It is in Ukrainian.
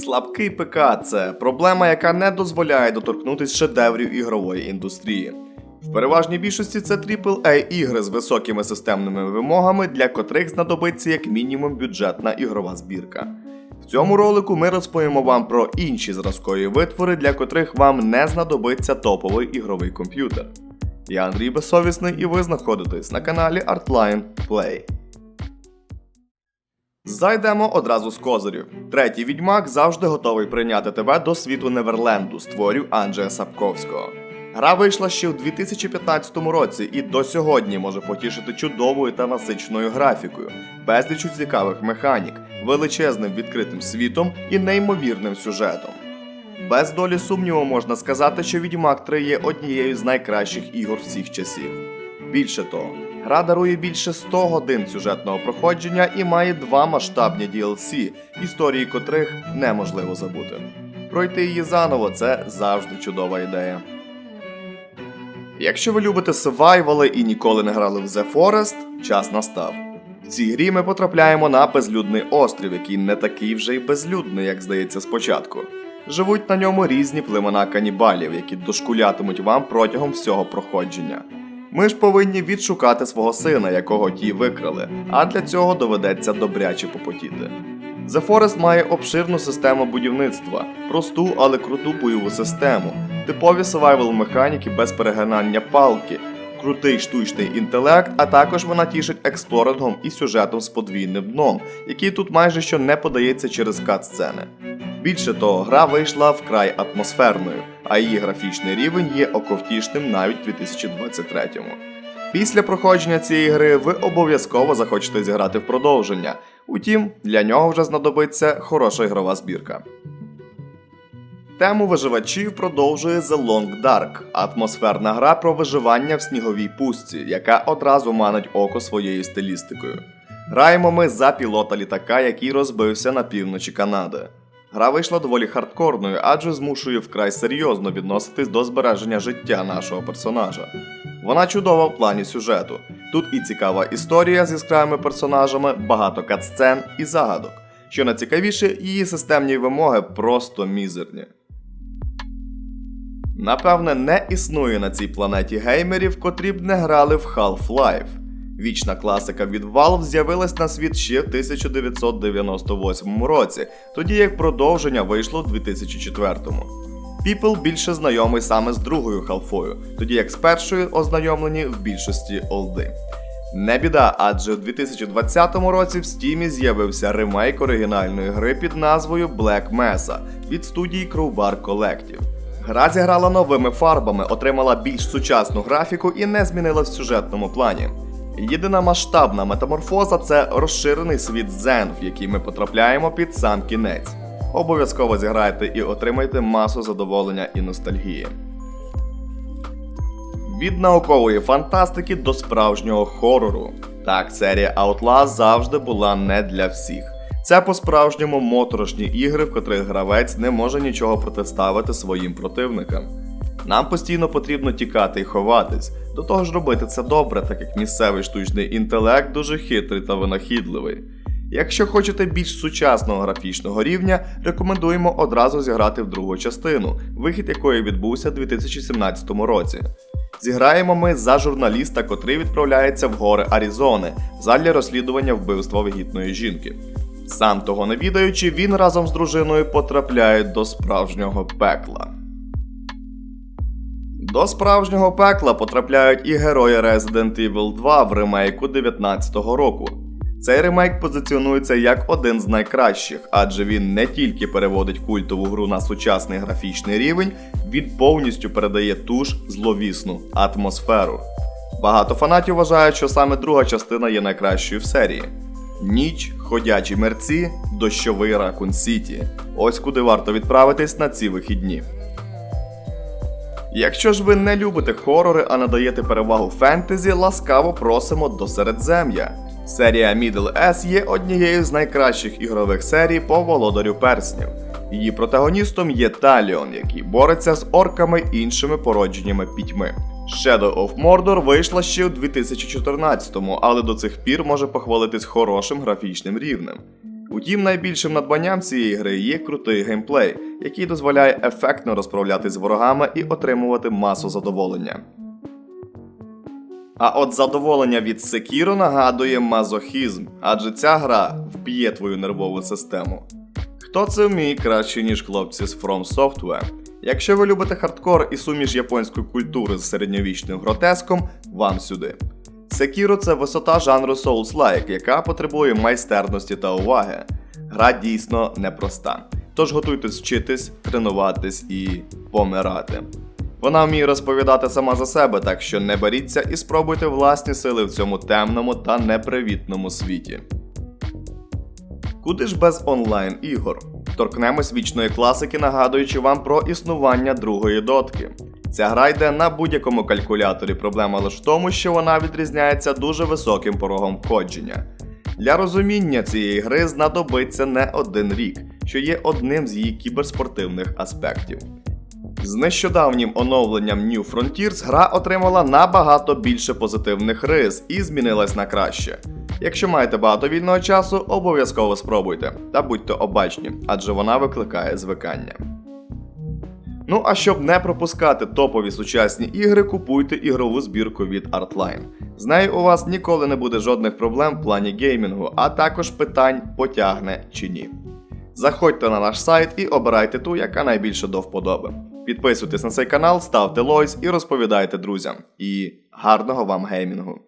Слабкий ПК це проблема, яка не дозволяє доторкнутися шедеврів ігрової індустрії. В переважній більшості це aaa ігри з високими системними вимогами, для котрих знадобиться як мінімум бюджетна ігрова збірка. В цьому ролику ми розповімо вам про інші зразкові витвори, для котрих вам не знадобиться топовий ігровий комп'ютер. Я Андрій Безсовісний і ви знаходитесь на каналі Artline Play. Зайдемо одразу з козирів. Третій відьмак завжди готовий прийняти тебе до світу Неверленду з Анджея Сапковського. Гра вийшла ще в 2015 році і до сьогодні може потішити чудовою та насиченою графікою, безлічу цікавих механік, величезним відкритим світом і неймовірним сюжетом. Без долі сумніву можна сказати, що Відьмак 3 є однією з найкращих ігор всіх часів. Більше того, гра дарує більше 100 годин сюжетного проходження і має два масштабні DLC, історії котрих неможливо забути. Пройти її заново це завжди чудова ідея. Якщо ви любите севайвали і ніколи не грали в The Forest, час настав. В цій грі ми потрапляємо на безлюдний острів, який не такий вже й безлюдний, як здається спочатку. Живуть на ньому різні племена канібалів, які дошкулятимуть вам протягом всього проходження. Ми ж повинні відшукати свого сина, якого ті викрали, а для цього доведеться добряче попотіти. The Forest має обширну систему будівництва, просту, але круту бойову систему, типові survival механіки без перегинання палки, крутий штучний інтелект, а також вона тішить експлорингом і сюжетом з подвійним дном, який тут майже що не подається через кат-сцени. Більше того, гра вийшла вкрай атмосферною, а її графічний рівень є оковтішним навіть у 2023-му. Після проходження цієї гри ви обов'язково захочете зіграти в продовження. Утім, для нього вже знадобиться хороша ігрова збірка. Тему виживачів продовжує The Long Dark, атмосферна гра про виживання в сніговій пустці, яка одразу манить око своєю стилістикою. Граємо ми за пілота літака, який розбився на півночі Канади. Гра вийшла доволі хардкорною, адже змушує вкрай серйозно відноситись до збереження життя нашого персонажа. Вона чудова в плані сюжету. Тут і цікава історія з яскравими персонажами, багато катсцен і загадок. Що найцікавіше, її системні вимоги просто мізерні. Напевне, не існує на цій планеті геймерів, котрі б не грали в Half-Life. Вічна класика від Valve з'явилась на світ ще в 1998 році, тоді як продовження вийшло в 2004-му. People більше знайомий саме з другою халфою, тоді як з першою ознайомлені в більшості олди. Не біда, адже в 2020 році в Steam з'явився ремейк оригінальної гри під назвою Black Mesa від студії Crowbar Collective. Гра зіграла новими фарбами, отримала більш сучасну графіку і не змінила в сюжетному плані. Єдина масштабна метаморфоза це розширений світ Зен, в який ми потрапляємо під сам кінець. Обов'язково зіграйте і отримайте масу задоволення і ностальгії. Від наукової фантастики до справжнього хорору. Так, серія Outlast завжди була не для всіх. Це по-справжньому моторошні ігри, в котрих гравець не може нічого протиставити своїм противникам. Нам постійно потрібно тікати і ховатись, до того ж робити це добре, так як місцевий штучний інтелект дуже хитрий та винахідливий. Якщо хочете більш сучасного графічного рівня, рекомендуємо одразу зіграти в другу частину, вихід якої відбувся у 2017 році. Зіграємо ми за журналіста, котрий відправляється в гори Аризони задля розслідування вбивства вагітної жінки. Сам того не відаючи, він разом з дружиною потрапляє до справжнього пекла. До справжнього пекла потрапляють і герої Resident Evil 2 в ремейку 2019 року. Цей ремейк позиціонується як один з найкращих, адже він не тільки переводить культову гру на сучасний графічний рівень, він повністю передає ту ж зловісну атмосферу. Багато фанатів вважають, що саме друга частина є найкращою в серії. Ніч, ходячі мерці, дощовий Ракун Сіті. Ось куди варто відправитись на ці вихідні. Якщо ж ви не любите хорори, а надаєте перевагу фентезі, ласкаво просимо до Середзем'я. Серія Middle S є однією з найкращих ігрових серій по володарю перснів. Її протагоністом є Таліон, який бореться з орками іншими породженнями пітьми. Shadow of Mordor вийшла ще у 2014-му, але до цих пір може похвалитись хорошим графічним рівнем. Утім, найбільшим надбанням цієї гри є крутий геймплей, який дозволяє ефектно розправлятись з ворогами і отримувати масу задоволення. А от задоволення від Sekiro нагадує мазохізм, адже ця гра вб'є твою нервову систему. Хто це вміє краще, ніж хлопці з From Software? Якщо ви любите хардкор і суміш японської культури з середньовічним гротеском, вам сюди. Sekiro – це висота жанру Souls-like, яка потребує майстерності та уваги. Гра дійсно непроста. Тож готуйтесь вчитись, тренуватись і помирати. Вона вміє розповідати сама за себе, так що не беріться і спробуйте власні сили в цьому темному та непривітному світі. Куди ж без онлайн ігор? Торкнемось вічної класики, нагадуючи вам про існування другої дотки. Ця гра йде на будь-якому калькуляторі. Проблема лише в тому, що вона відрізняється дуже високим порогом входження. Для розуміння цієї гри знадобиться не один рік, що є одним з її кіберспортивних аспектів. З нещодавнім оновленням New Frontiers гра отримала набагато більше позитивних рис і змінилась на краще. Якщо маєте багато вільного часу, обов'язково спробуйте та будьте обачні, адже вона викликає звикання. Ну а щоб не пропускати топові сучасні ігри, купуйте ігрову збірку від Artline. З нею у вас ніколи не буде жодних проблем в плані геймінгу, а також питань потягне чи ні. Заходьте на наш сайт і обирайте ту, яка найбільше до вподоби. Підписуйтесь на цей канал, ставте лойс і розповідайте друзям. І гарного вам геймінгу!